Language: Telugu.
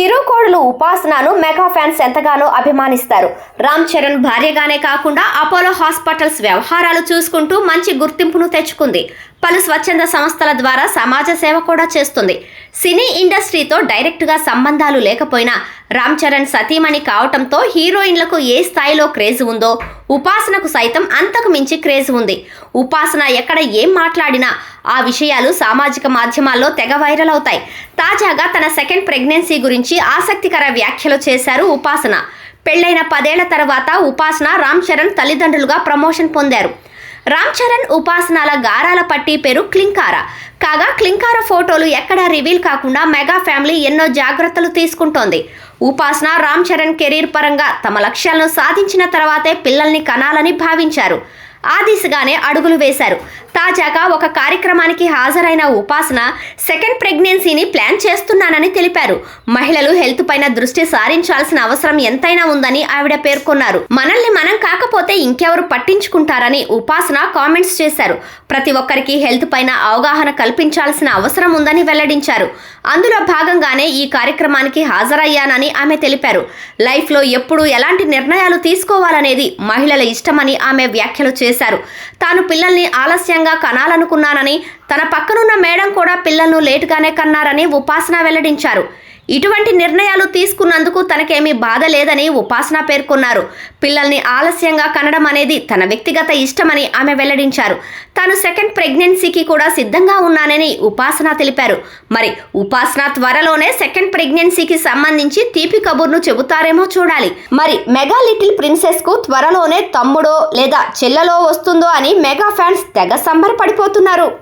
చిరుకోడలు ఉపాసనను మెగా ఫ్యాన్స్ ఎంతగానో అభిమానిస్తారు. రామ్ చరణ్ భార్యగానే కాకుండా అపోలో హాస్పిటల్స్ వ్యవహారాలు చూసుకుంటూ మంచి గుర్తింపును తెచ్చుకుంది. పలు స్వచ్ఛంద సంస్థల ద్వారా సమాజ సేవ కూడా చేస్తుంది. సినీ ఇండస్ట్రీతో డైరెక్ట్గా సంబంధాలు లేకపోయినా రామ్ చరణ్ సతీమణి కావటంతో హీరోయిన్లకు ఏ స్థాయిలో క్రేజ్ ఉందో ఉపాసనకు సైతం అంతకు మించి క్రేజ్ ఉంది. ఉపాసన ఎక్కడ ఏం మాట్లాడినా ఆ విషయాలు సామాజిక మాధ్యమాల్లో తెగ వైరల్ అవుతాయి. తాజాగా తన సెకండ్ ప్రెగ్నెన్సీ గురించి ఆసక్తికర వ్యాఖ్యలు చేశారు ఉపాసన. పెళ్ళైన పదేళ్ళ తర్వాత ఉపాసన రామ్ చరణ్ తల్లిదండ్రులుగా ప్రమోషన్ పొందారు. రామ్ చరణ్ ఉపాసనాల గారాల పట్టి పేరు క్లింకార. కాగా క్లింకార ఫోటోలు ఎక్కడా రివీల్ కాకుండా మెగా ఫ్యామిలీ ఎన్నో జాగ్రత్తలు తీసుకుంటోంది. ఉపాసన రామ్ చరణ్ కెరీర్ పరంగా తమ లక్ష్యాలను సాధించిన తర్వాతే పిల్లల్ని కనాలని భావించారు. ఆ దిశగానే అడుగులు వేశారు. తాజాగా ఒక కార్యక్రమానికి హాజరైన ఉపాసన సెకండ్ ప్రెగ్నెన్సీని ప్లాన్ చేస్తూ చేస్తున్నానని తెలిపారు. మహిళలు హెల్త్ పైన దృష్టి సారించాల్సిన అవసరం ఎంతైనా ఉందని ఆవిడ పేర్కొన్నారు. మనల్ని మనం కాకపోతే ఇంకెవరు పట్టించుకుంటారని ఉపాసన కామెంట్స్ చేశారు. ప్రతి ఒక్కరికి హెల్త్ పైన అవగాహన కల్పించాల్సిన అవసరం ఉందని వెల్లడించారు. అందులో భాగంగానే ఈ కార్యక్రమానికి హాజరయ్యానని ఆమె తెలిపారు. లైఫ్లో ఎప్పుడు ఎలాంటి నిర్ణయాలు తీసుకోవాలనేది మహిళల ఇష్టమని ఆమె వ్యాఖ్యలు చేశారు. తాను పిల్లల్ని ఆలస్యంగా కనాలనుకున్నానని తన పక్కనున్న మేడం కూడా పిల్లలను లేటుగానే కన్నారని ఉపాసన వెల్లడించారు ఇటువంటి నిర్ణయాలు తీసుకున్నందుకు తనకేమీ బాధ లేదని ఉపాసన పేర్కొన్నారు. పిల్లల్ని ఆలస్యంగా కనడం అనేది తన వ్యక్తిగత ఇష్టమని ఆమె వెల్లడించారు. తాను సెకండ్ ప్రెగ్నెన్సీకి కూడా సిద్ధంగా ఉన్నానని ఉపాసన తెలిపారు. మరి ఉపాసన త్వరలోనే సెకండ్ ప్రెగ్నెన్సీకి సంబంధించి తీపి కబుర్ను చెబుతారేమో చూడాలి. మరి మెగా లిటిల్ ప్రిన్సెస్కు త్వరలోనే తమ్ముడో లేదా చెల్లలో వస్తుందో అని మెగా ఫ్యాన్స్ తెగ సంబరపడిపోతున్నారు.